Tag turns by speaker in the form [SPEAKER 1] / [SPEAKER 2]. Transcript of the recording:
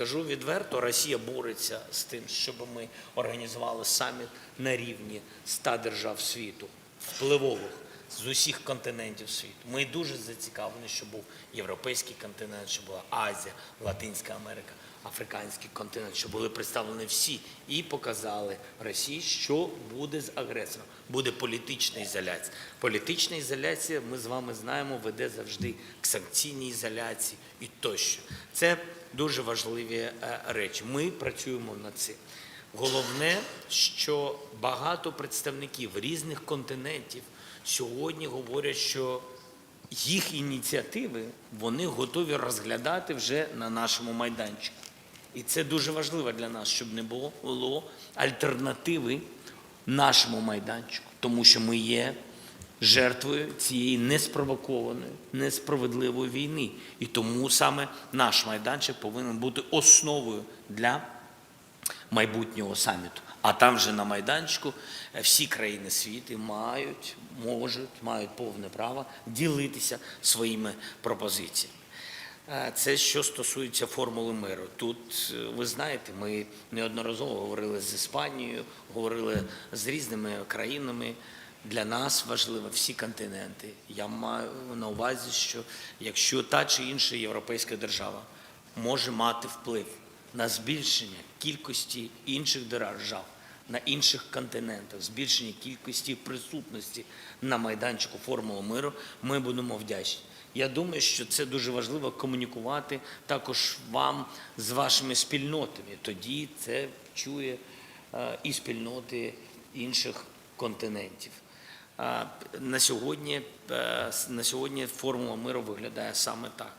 [SPEAKER 1] Кажу відверто, Росія бореться з тим, щоб ми організували саміт на рівні 100 держав світу, впливових з усіх континентів світу. Ми дуже зацікавлені, щоб був європейський континент, щоб була Азія, Латинська Америка, Африканський континент, щоб були представлені всі і показали Росії, що буде з агресором. Буде політична ізоляція. Політична ізоляція, ми з вами знаємо, веде завжди к санкційній ізоляції і тощо. Це дуже важливі е, речі. Ми працюємо над цим. Головне, що багато представників різних континентів сьогодні говорять, що їх ініціативи вони готові розглядати вже на нашому майданчику. І це дуже важливо для нас, щоб не було, альтернативи нашому майданчику, тому що ми є жертвою цієї неспровокованої, несправедливої війни. І тому саме наш майданчик повинен бути основою для майбутнього саміту. А там же на майданчику е, всі країни світу мають, можуть, мають повне право ділитися своїми пропозиціями. Е, Це що стосується формули миру. Тут е, ви знаєте, ми неодноразово говорили з Іспанією, говорили з різними країнами. Для нас важливо всі континенти. Я маю на увазі, що якщо та чи інша європейська держава може мати вплив на збільшення кількості інших держав на інших континентах, збільшення кількості присутності на майданчику формули миру, ми будемо вдячні. Я думаю, що це дуже важливо комунікувати також вам з вашими спільнотами. Тоді це чує е, і спільноти інших континентів. На сьогодні, е, на сьогодні формула миру виглядає саме так.